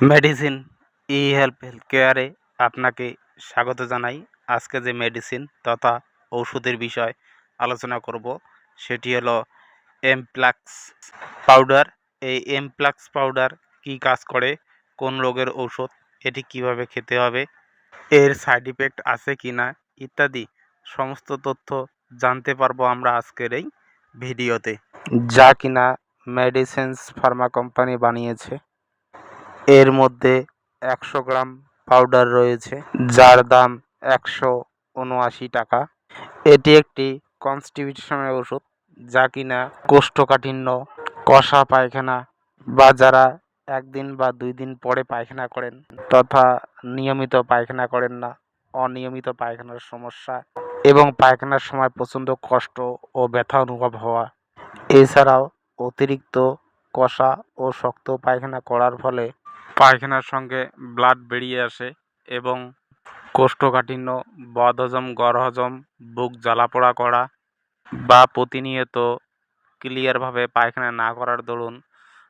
Medicine ই help health কেয়ারে আপনাকে স্বাগত জানাই। আজকে যে মেডিসিন তথা ওষুধের বিষয় আলোচনা করব, সেটি হলো এমপ্লাক্স পাউডার। এই এমপ্লাক্স পাউডার কী কাজ করে, কোন রোগের ঔষধ, এটি কীভাবে খেতে হবে, এর সাইড ইফেক্ট আছে কি না, ইত্যাদি সমস্ত তথ্য জানতে পারব আমরা আজকের এই ভিডিওতে। যা কিনা মেডিসিনস ফার্মা কোম্পানি বানিয়েছে। এর মধ্যে একশো গ্রাম পাউডার রয়েছে, যার দাম একশো উনআশি টাকা। এটি একটি কনস্টিটিউশনের ওষুধ, যা কিনা কোষ্ঠকাঠিন্য, কষা পায়খানা বা যারা একদিন বা দুই দিন পরে পায়খানা করেন তথা নিয়মিত পায়খানা করেন না, অনিয়মিত পায়খানার সমস্যা এবং পায়খানার সময় প্রচণ্ড কষ্ট ও ব্যথা অনুভব হওয়া। এছাড়াও অতিরিক্ত কষা ও শক্ত পায়খানা করার ফলে পায়খানার সঙ্গে ব্লাড বেরিয়ে আসে এবং কোষ্ঠকাঠিন্য, বদহজম গড়হজম বুক জ্বালাপোড়া করা বা প্রতিনিয়ত ক্লিয়ারভাবে পায়খানা না করার দরুন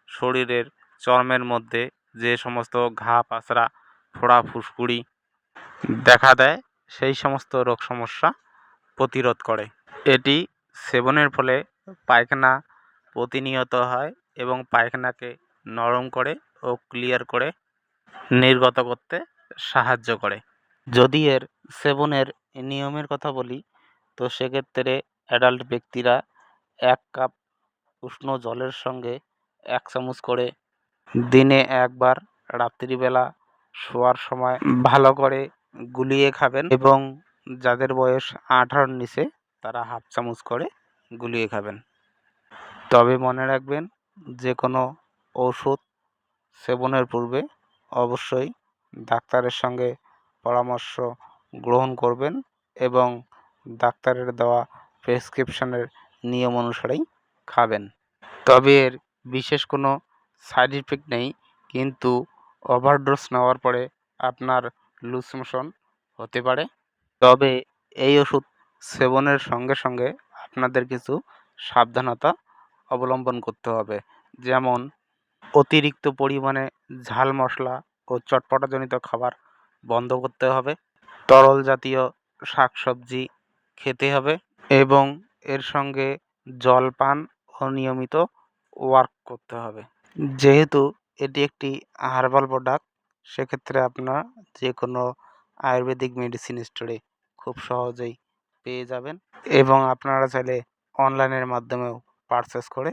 শরীরের চর্মের মধ্যে যে সমস্ত ঘা পাচড়া ফোড়া, ফুসকুড়ি দেখা দেয়, সেই সমস্ত রোগ সমস্যা প্রতিরোধ করে। এটি সেবনের ফলে পায়খানা প্রতিনিয়ত হয় এবং পায়খানাকে নরম করে ও ক্লিয়ার করে নির্গত করতে সাহায্য করে। যদি এর সেবনের নিয়মের কথা বলি, তো সেক্ষেত্রে অ্যাডাল্ট ব্যক্তিরা এক কাপ উষ্ণ জলের সঙ্গে এক চামচ করে দিনে একবার রাত্রিবেলা শোয়ার সময় ভালো করে গুলিয়ে খাবেন এবং যাদের বয়স আঠারোর নিচে, তারা হাফ চামচ করে গুলিয়ে খাবেন। তবে মনে রাখবেন, যে কোনো ওষুধ সেবনের পূর্বে অবশ্যই ডাক্তারের সঙ্গে পরামর্শ গ্রহণ করবেন এবং ডাক্তারের দেওয়া প্রেসক্রিপশনের নিয়ম অনুসারেই খাবেন। তবে এর বিশেষ কোনো সাইড ইফেক্ট নেই, কিন্তু ওভারডোজ নেওয়ার পরে আপনার লুজ মোশন হতে পারে। তবে এই ওষুধ সেবনের সঙ্গে সঙ্গে আপনাদের কিছু সাবধানতা অবলম্বন করতে হবে। যেমন অতিরিক্ত পরিমাণে ঝাল মশলা ও চটপটাজনিত খাবার বন্ধ করতে হবে। তরল জাতীয় শাক সবজি খেতে হবে এবং এর সঙ্গে জল পান ও নিয়মিত ওয়ার্ক করতে হবে। যেহেতু এটি একটি হার্বাল প্রোডাক্ট সেক্ষেত্রে আপনার যে কোনো আয়ুর্বেদিক মেডিসিন স্টোরে খুব সহজেই পেয়ে যাবেন এবং আপনারা চাইলে অনলাইনের মাধ্যমেও পারচেস করে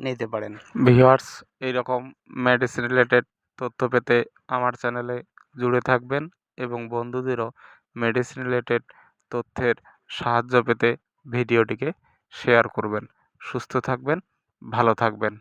নিতে পারেন। ভিউয়ার্স, এইরকম মেডিসিন রিলেটেড তথ্য পেতে আমার চ্যানেলে জুড়ে থাকবেন এবং বন্ধুদেরও মেডিসিন রিলেটেড তথ্যের সাহায্য পেতে ভিডিওটিকে শেয়ার করবেন। সুস্থ থাকবেন, ভালো থাকবেন।